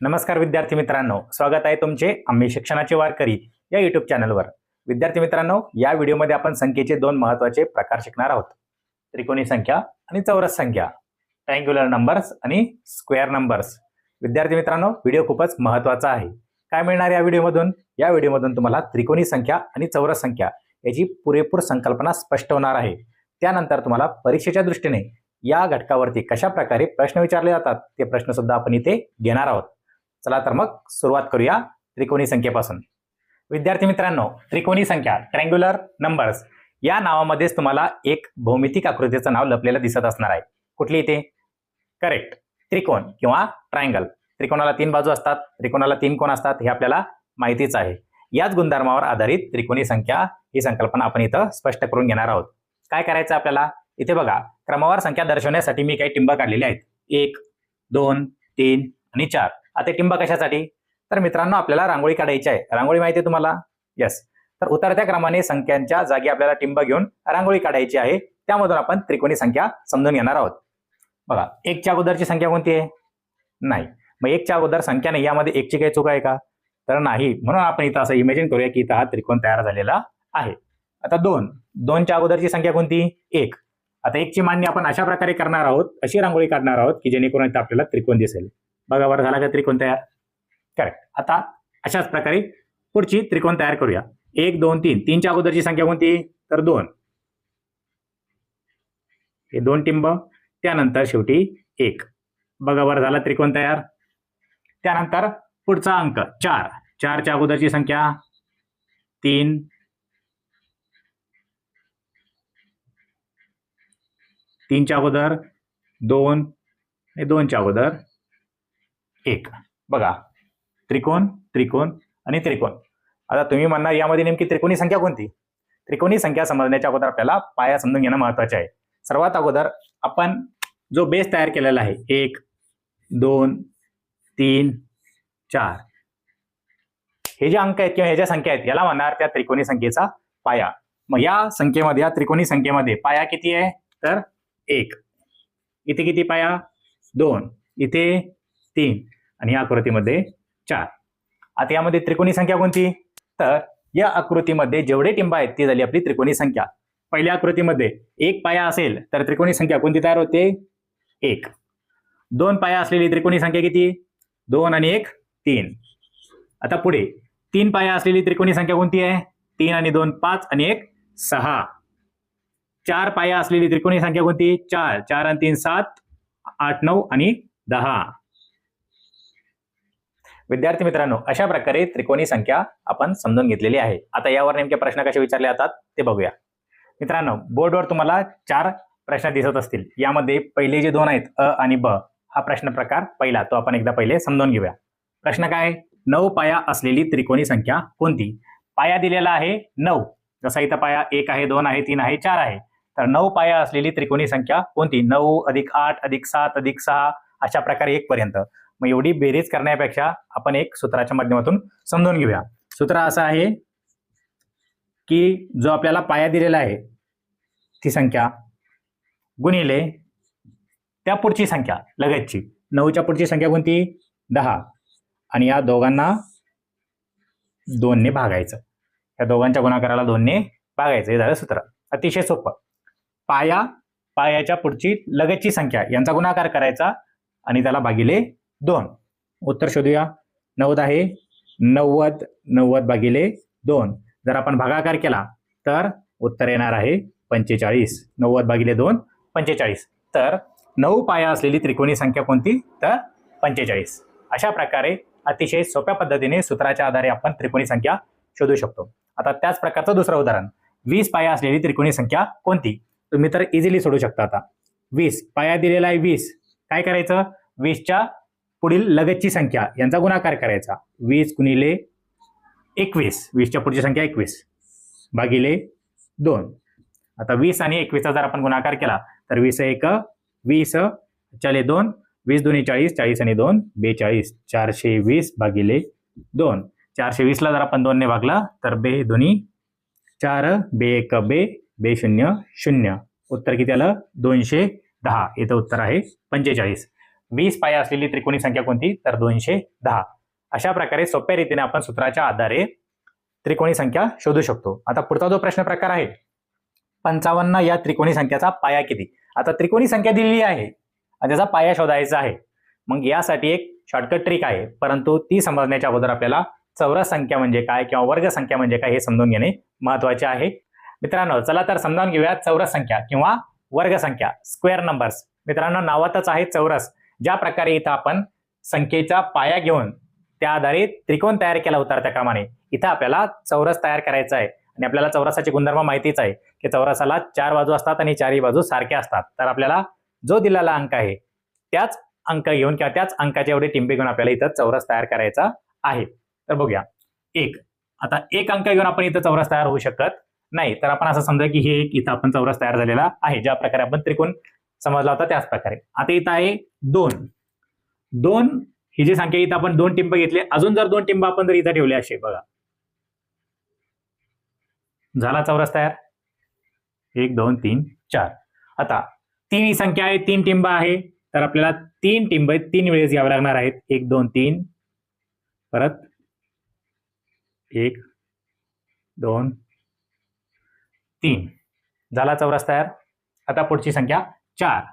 नमस्कार विद्यार्थी मित्रांनो स्वागत आहे तुमचे आम्ही शिक्षणाचे वारकरी या युट्यूब चॅनलवर विद्यार्थी मित्रांनो या व्हिडिओमध्ये आपण संख्येचे दोन महत्त्वाचे प्रकार शिकणार आहोत. त्रिकोणी संख्या आणि चौरस संख्या ट्रँग्युलर नंबर्स आणि स्क्वेअर नंबर्स विद्यार्थी मित्रांनो व्हिडिओ खूपच महत्त्वाचा आहे. काय मिळणार या व्हिडिओमधून या व्हिडिओमधून तुम्हाला त्रिकोणी संख्या आणि चौरस संख्या याची पुरेपूर संकल्पना स्पष्ट होणार आहे. त्यानंतर तुम्हाला परीक्षेच्या दृष्टीने या घटकावरती कशा प्रकारे प्रश्न विचारले जातात ते प्रश्न सुद्धा आपण इथे घेणार आहोत. चला तर मग सुरुवात करूया त्रिकोणी संख्येपासून. विद्यार्थी मित्रांनो त्रिकोणी संख्या ट्रँग्युलर नंबर्स या नावामध्येच तुम्हाला एक भौमितिक आकृतीचं नाव लपलेलं दिसत असणार आहे. कुठली इथे? करेक्ट त्रिकोण किंवा ट्रायंगल त्रिकोणाला तीन बाजू असतात त्रिकोणाला तीन कोण असतात हे आपल्याला माहितीच आहे. याच गुणधर्मावर आधारित त्रिकोणी संख्या ही संकल्पना आपण इथं स्पष्ट करून घेणार आहोत. काय करायचं आपल्याला? इथे बघा क्रमवार संख्या दर्शवण्यासाठी मी काही टिंब काढलेले आहेत. एक दोन तीन आणि चार. आता टिंब कशासाठी? तर मित्रांनो आपल्याला रांगोळी काढायची आहे. रांगोळी माहिती आहे तुम्हाला? येस तर उतरत्या क्रमाने संख्यांच्या जागी आपल्याला टिंब घेऊन रांगोळी काढायची आहे. त्यामधून आपण त्रिकोणी संख्या समजून घेणार आहोत. बघा एकच्या अगोदरची संख्या कोणती आहे? नाही. मग एकच्या अगोदर संख्या नाही यामध्ये एकची काही चूक आहे का? तर नाही. म्हणून आपण इथं असं इमेजिन करूया की इथं हा त्रिकोण तयार झालेला आहे. आता दोन. दोनच्या अगोदरची संख्या कोणती? एक. आता एकची मांडणी आपण अशा प्रकारे करणार आहोत अशी रांगोळी काढणार आहोत की जेणेकरून इथं आपल्याला त्रिकोण दिसेल. बघा बरं झाला का त्रिकोण तयार. करेक्ट आता अशाच प्रकारे पुढची त्रिकोण तयार करूया. एक दोन तीन. तीनच्या अगोदरची संख्या कोणती? तर दोन. हे दोन टिंब. त्यानंतर शेवटी एक. बघा बरं झाला त्रिकोण तयार. त्यानंतर पुढचा अंक चार. चारच्या अगोदरची संख्या तीन. तीनच्या अगोदर दोन. दोनच्या अगोदर एक. बघा. त्रिकोण त्रिकोण आणि त्रिकोण. आता तुम्ही म्हणणार यामध्ये नेमकी त्रिकोणी संख्या कोणती? त्रिकोणी संख्या समजण्याच्या अगोदर आपल्याला पाया समजून घेणं महत्त्वाचे आहे. सर्वात अगोदर आपण जो बेस तयार केलेला आहे एक दोन तीन चार. हे जे अंक आहेत किंवा ह्या ज्या संख्या आहेत याला म्हणणार त्या त्रिकोणी संख्येचा पाया. मग या संख्येमध्ये या त्रिकोणी संख्येमध्ये पाया किती आहे? तर एक. इथे किती पाया? दोन. इथे तीन. आणि या आकृतीमध्ये चार. आता यामध्ये त्रिकोणी संख्या कोणती? तर या आकृतीमध्ये जेवढे टिंब आहेत ती झाली आपली त्रिकोणी संख्या. पहिल्या आकृतीमध्ये एक पाया असेल तर त्रिकोणी संख्या कोणती तयार होते? एक. दोन पाया असलेली त्रिकोणी संख्या किती? दोन आणि एक तीन. आता पुढे. तीन पाया असलेली त्रिकोणी संख्या कोणती आहे? तीन आणि दोन पाच आणि एक सहा. चार पाया असलेली त्रिकोणी संख्या कोणती? चार. चार आणि तीन सात आठ नऊ आणि दहा. विद्यार्थी मित्रांनो अशा प्रकारे त्रिकोणी संख्या आपण समजून घेतलेली आहे. आता यावर नेमके प्रश्न कसे विचारले जातात ते बघूया. मित्रांनो बोर्डवर तुम्हाला चार प्रश्न दिसत असतील. यामध्ये पहिले जे दोन आहेत अ आणि ब हा प्रश्न प्रकार पहिला तो आपण एकदा पहिले समजून घेऊया. प्रश्न काय? नऊ पाया असलेली त्रिकोणी संख्या कोणती? पाया दिलेला आहे नऊ. जसा इथं पाया एक आहे दोन आहे तीन आहे चार आहे. तर नऊ पाया असलेली त्रिकोणी संख्या कोणती? नऊ अधिक आठ अधिक सात अधिक सहा अशा प्रकारे एक पर्यंत. मग एवढी बेरीज करण्यापेक्षा आपण एक सूत्राच्या माध्यमातून समजून घेऊया. सूत्र असं आहे की जो आपल्याला पाया दिलेला आहे ती संख्या गुणिले त्या पुढची संख्या लगतची. नऊच्या पुढची संख्या कोणती? दहा. आणि या दोघांना दोनने भागायचं. या दोघांच्या गुणाकाराला दोनने भागायचं. हे झालं सूत्र. अतिशय सोपं. पाया पायाच्या पुढची लगतची संख्या यांचा गुणाकार करायचा आणि त्याला भागिले दोन. उत्तर शोधूया. नव्वद आहे. नव्वद नव्वद भागिले दोन. जर आपण भागाकार केला तर उत्तर येणार आहे पंचेचाळीस. नव्वद भागिले दोन पंचेचाळीस. तर नऊ पाया असलेली त्रिकोणी संख्या कोणती? तर पंचेचाळीस. अशा प्रकारे अतिशय सोप्या पद्धतीने सूत्राच्या आधारे आपण त्रिकोणी संख्या शोधू शकतो. आता त्याच प्रकारचं दुसरं उदाहरण. वीस पाया असलेली त्रिकोणी संख्या कोणती? तुम्ही तर इझिली सोडू शकता आता. वीस. पाया दिलेला आहे वीस. काय करायचं? वीसच्या पुढील लगतची संख्या यांचा गुणाकार करायचा. वीस गुणिले एकवीस. वीसच्या पुढची संख्या एकवीस. भागिले दोन. आता वीस आणि एकवीसचा जर आपण गुणाकार केला तर वीस एक वीस चले दोन वीस दोन्ही चाळीस चाळीस आणि दोन बेचाळीस. चारशे वीस भागिले दोन. चारशे वीसला जर आपण दोनने भागला तर बे दोन्ही चार बे एक बे बे शून्य शून्य. उत्तर किती आलं? दोनशे दहा. इथं उत्तर आहे पंचेचाळीस. वीस पाया असलेली त्रिकोणी संख्या कोणती? तर दोनशे दहा. अशा प्रकारे सोप्या रीतीने आपण सूत्राच्या आधारे त्रिकोणी संख्या शोधू शकतो. आता पुढचा जो प्रश्न प्रकार आहे पंचावन्न या त्रिकोणी संख्याचा पाया किती? आता त्रिकोणी संख्या दिलेली आहे आणि त्याचा पाया शोधायचा आहे. मग यासाठी एक शॉर्टकट ट्रिक आहे. परंतु ती समजण्याच्या अगोदर आपल्याला चौरस संख्या म्हणजे काय किंवा वर्ग संख्या म्हणजे काय हे समजून घेणे महत्त्वाचे आहे. मित्रांनो चला तर समजावून घेऊया चौरस संख्या किंवा वर्ग संख्या स्क्वेअर नंबर्स मित्रांनो नावातच आहे चौरस. ज्या प्रकारे इथं आपण संख्येचा पाया घेऊन त्या आधारे त्रिकोण तयार केला होता त्या कामाने. इथं आपल्याला चौरस तयार करायचा आहे आणि आपल्याला चौरसाचे गुणधर्म माहितीच आहे की चौरसाला चार बाजू असतात आणि चारही बाजू सारख्या असतात. तर आपल्याला जो दिलेला अंक आहे त्याच अंक घेऊन किंवा त्याच अंकाच्या एवढे टिंबे घेऊन आपल्याला इथं चौरस तयार करायचा आहे. तर बघूया. एक. आता एक अंक घेऊन आपण इथं चौरस तयार होऊ शकत नाही. तर आपण असं समजा की हे एक इथं आपण चौरस तयार झालेला आहे. ज्या प्रकारे आपण त्रिकोण समजला होता त्याच प्रकारे. आता इथं आहे दोन. दोन ही जी संख्या इथं आपण दोन टिंब घेतले. अजून जर दोन टिंब आपण जर इथं ठेवले असे बघा. झाला चौरस तयार? एक दोन तीन चार. आता तीन ही संख्या आहे तीन टिंब आहे. तर आपल्याला तीन टिंब तीन वेळेस घ्यावे लागणार आहेत. एक दोन तीन. परत एक दोन तीन. झाला चौरस तयार? आता पुढची संख्या चार.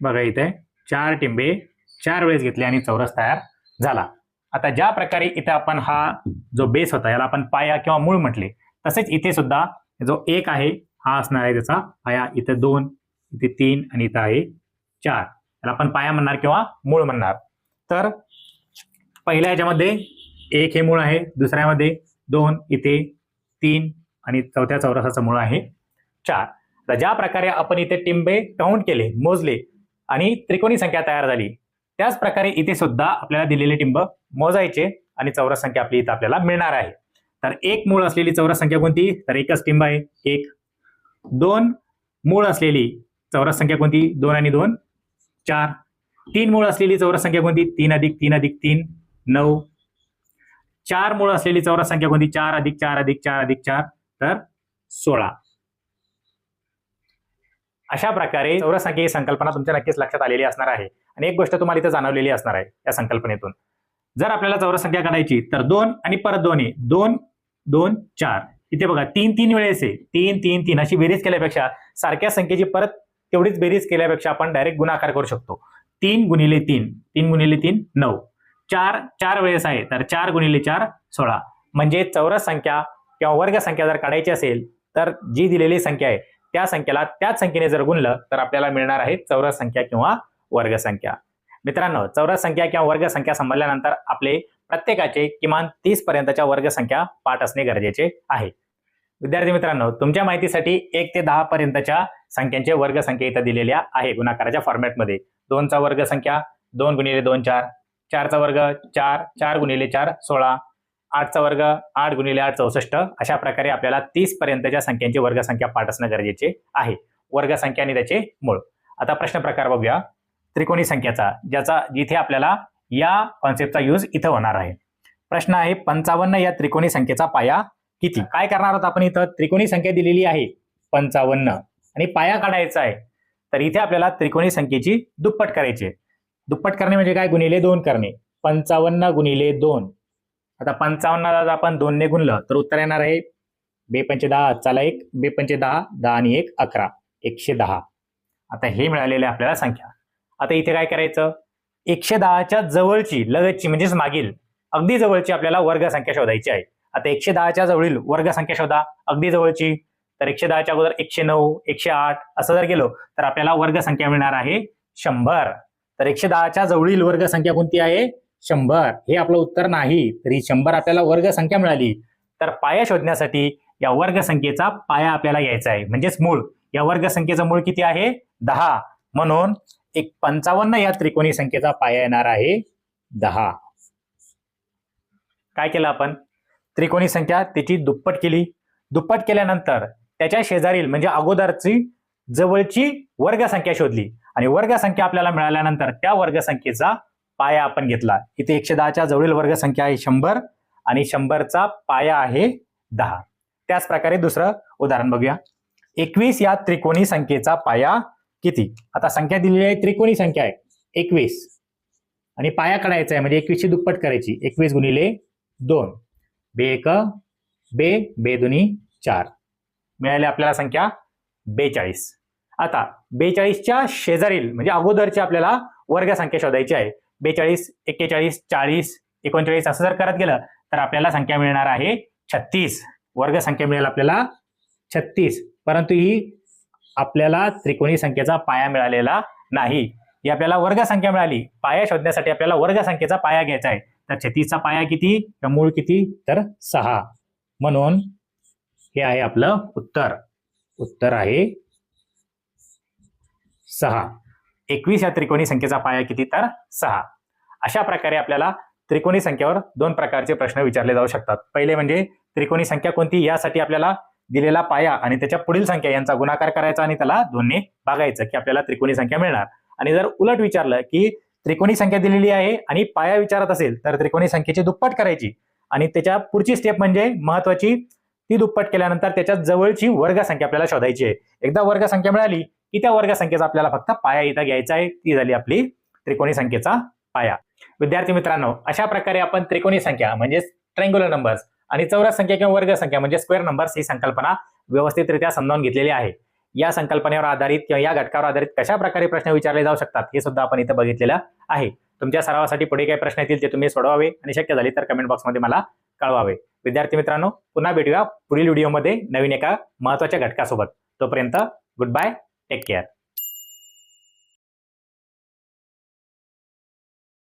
बघा इथे चार टिंबे चार वेळेस घेतले आणि चौरस तयार झाला. आता ज्या प्रकारे इथे आपण हा जो बेस होता याला आपण पाया किंवा मूळ म्हटले तसेच इथे सुद्धा जो एक आहे हा असणार आहे त्याचा पाया. इथे दोन इथे तीन आणि इथं आहे चार. याला आपण पाया म्हणणार किंवा मूळ म्हणणार. तर पहिल्या याच्यामध्ये एक हे मूळ आहे दुसऱ्यामध्ये दोन इथे तीन आणि चौथ्या चौरसाचं मूळ आहे चार. तर ज्या प्रकारे आपण इथे टिंबे काउंट केले मोजले आणि त्रिकोणी संख्या तयार झाली त्याच प्रकारे इथे सुद्धा आपल्याला दिलेले टिंब मोजायचे आणि चौरस संख्या आपली इथं आपल्याला मिळणार आहे. तर एक मूळ असलेली चौरस संख्या कोणती? तर एकच टिंब आहे एक. दोन मूळ असलेली चौरस संख्या कोणती? दोन आणि दोन. चार. तीन मूळ असलेली चौरस संख्या कोणती? तीन अधिक तीन अधिक तीन नऊ. चार मूळ असलेली चौरस संख्या कोणती? चार अधिक चार अधिक चार अधिक चार तर सोळा. अशा प्रकारे चौरस संख्या ही संकल्पना तुमच्या नक्कीच लक्षात आलेली असणार आहे. आणि एक गोष्ट तुम्हाला इथं जाणवलेली असणार आहे या संकल्पनेतून. जर आपल्याला चौरस संख्या काढायची तर दोन आणि परत दोन्ही. दोन दोन चार. इथे बघा तीन तीन वेळेस आहे. तीन तीन तीन अशी बेरीज केल्यापेक्षा सारख्या संख्येची परत तेवढीच बेरीज केल्यापेक्षा आपण डायरेक्ट गुणाकार करू शकतो. तीन गुणिले तीन तीन गुणिले तीन नऊ. चार चार वेळेस आहे तर चार गुणिले चार सोळा. म्हणजे चौरस संख्या किंवा वर्ग संख्या जर काढायची असेल तर जी दिलेली संख्या आहे त्या संख्येला त्याच संख्येने जर गुणलं तर आपल्याला मिळणार आहे चौरस संख्या किंवा वर्ग संख्या. मित्रांनो चौरस संख्या किंवा वर्ग संख्या समजल्यानंतर आपले प्रत्येकाचे किमान तीस पर्यंतच्या वर्ग संख्या पाठ असणे गरजेचे आहे. विद्यार्थी मित्रांनो तुमच्या माहितीसाठी एक ते दहा पर्यंतच्या संख्यांचे वर्ग संख्या इथं दिलेल्या आहे गुणाकाराच्या फॉर्मॅटमध्ये दोनचा वर्ग संख्या दोन गुणिले दोन चार चारचा वर्ग चार चार गुणिले चार सोळा आठचा वर्ग आठ गुणिले आठ चौसष्ट अशा प्रकारे आपल्याला तीस पर्यंतच्या संख्यांची वर्गसंख्या पाठ असणं गरजेचे आहे. वर्गसंख्या आणि त्याचे मूळ. आता प्रश्न प्रकार बघूया. त्रिकोणी संख्याचा ज्याचा जिथे आपल्याला या कॉन्सेप्टचा यूज इथं होणार आहे. प्रश्न आहे पंचावन्न या त्रिकोणी संख्येचा पाया किती काय करणार आहोत आपण इथं? त्रिकोणी संख्या दिलेली आहे पंचावन्न. आणि पाया काढायचा आहे. तर इथे आपल्याला त्रिकोणी संख्येची दुप्पट करायची आहे. दुप्पट करणे म्हणजे काय? गुणिले दोन करणे. पंचावन्न गुणिले दोन. आता पंचावन्नला जर आपण दोनने गुणलं तर उत्तर येणार आहे बेपंचे दहा चला एक. बेपंचे दहा दहा आणि एक अकरा. एकशे दहा. आता हे मिळालेले आपल्याला संख्या. आता इथे काय करायचं? एकशे दहाच्या जवळची लगतची म्हणजेच मागील अगदी जवळची आपल्याला वर्ग संख्या शोधायची आहे. आता एकशे दहाच्या जवळील वर्गसंख्या शोधा अगदी जवळची. तर एकशे दहाच्या अगोदर एकशे नऊ एकशे आठ असं जर गेलो तर आपल्याला वर्गसंख्या मिळणार आहे शंभर. तर एकशे दहाच्या जवळील वर्गसंख्या कोणती आहे? शंभर. हे आपलं उत्तर नाही. तरी शंभर आपल्याला वर्ग संख्या मिळाली. तर पाया शोधण्यासाठी या वर्गसंख्येचा पाया आपल्याला घ्यायचा आहे. म्हणजेच मूळ. या वर्गसंख्येचं मूळ किती आहे? दहा. म्हणून एक पंचावन्न या त्रिकोणी संख्येचा पाया येणार आहे दहा. काय केलं आपण? त्रिकोणी संख्या त्याची दुप्पट केली. दुप्पट केल्यानंतर त्याच्या शेजारील म्हणजे अगोदरची जवळची वर्गसंख्या शोधली. आणि वर्गसंख्या आपल्याला मिळाल्यानंतर त्या वर्गसंख्येचा पाया आपण घेतला. इथे एकशे दहाच्या जवळील वर्गसंख्या आहे शंभर आणि शंभरचा पाया आहे दहा. त्याच प्रकारे दुसरं उदाहरण बघूया. एकवीस या त्रिकोणी संख्येचा पाया किती? आता संख्या दिलेली आहे त्रिकोणी संख्या आहे. एकवीस. आणि पाया काढायचा आहे म्हणजे एकवीसची दुप्पट करायची. एकवीस गुणिले दोन. बे एक बे बे दोन्ही चार. मिळाले आपल्याला संख्या बेचाळीस. आता बेचाळीसच्या शेजारील म्हणजे अगोदरची आपल्याला वर्ग संख्या शोधायची आहे. बेचाळीस एक्केचाळीस चाळीस एकोणचाळीस असं जर करत गेलं तर आपल्याला संख्या मिळणार आहे छत्तीस. वर्ग संख्या मिळेल आपल्याला छत्तीस. परंतु ही आपल्याला त्रिकोणी संख्येचा पाया मिळालेला नाही. ही आपल्याला वर्ग संख्या मिळाली. पाया शोधण्यासाठी आपल्याला वर्ग संख्येचा पाया घ्यायचा आहे. तर क्षतीचा पाया किती? तर मूळ किती? तर सहा. म्हणून हे आहे आपलं उत्तर. उत्तर आहे सहा. एकवीस या त्रिकोणी संख्येचा पाया किती? तर सहा. अशा प्रकारे आपल्याला त्रिकोणी संख्येवर दोन प्रकारचे प्रश्न विचारले जाऊ शकतात. पहिले म्हणजे त्रिकोणी संख्या कोणती? यासाठी आपल्याला दिलेला पाया आणि त्याच्या पुढील संख्या यांचा गुणाकार करायचा आणि त्याला दोन्ही भागायचं की आपल्याला त्रिकोणी संख्या मिळणार. आणि जर उलट विचारलं की त्रिकोणी संख्या दिलेली आहे आणि पाया विचारत असेल तर त्रिकोणी संख्येची दुप्पट करायची. आणि त्याच्या पुढची स्टेप म्हणजे महत्वाची ती दुप्पट केल्यानंतर त्याच्या जवळची वर्गसंख्या आपल्याला शोधायची आहे. एकदा वर्गसंख्या मिळाली की त्या वर्गसंख्येचा आपल्याला फक्त पाया इथं घ्यायचा आहे. ती झाली आपली त्रिकोणी संख्येचा पाया. विद्यार्थी मित्रांनो अशा प्रकारे आपण त्रिकोणी संख्या म्हणजेच ट्रँग्युलर नंबर्स आणि चौरस संख्या किंवा वर्गसंख्या म्हणजे स्क्वेअर नंबर्स ही संकल्पना व्यवस्थितरित्या समजावून घेतलेली आहे. या संकल्पनेवर आधारित किंवा या घटकावर आधारित कशा प्रकारे प्रश्न विचारले जाऊ शकतात हे सुद्धा आपण इथं बघितलेलं आहे. तुमच्या सरावासाठी पुढे काही प्रश्न येतील ते तुम्ही सोडवावे आणि शक्य झाले तर कमेंट बॉक्समध्ये मला कळवावे. विद्यार्थी मित्रांनो पुन्हा भेटूया पुढील व्हिडिओमध्ये नवीन एका महत्त्वाच्या घटकासोबत. तोपर्यंत गुड बाय टेक केअर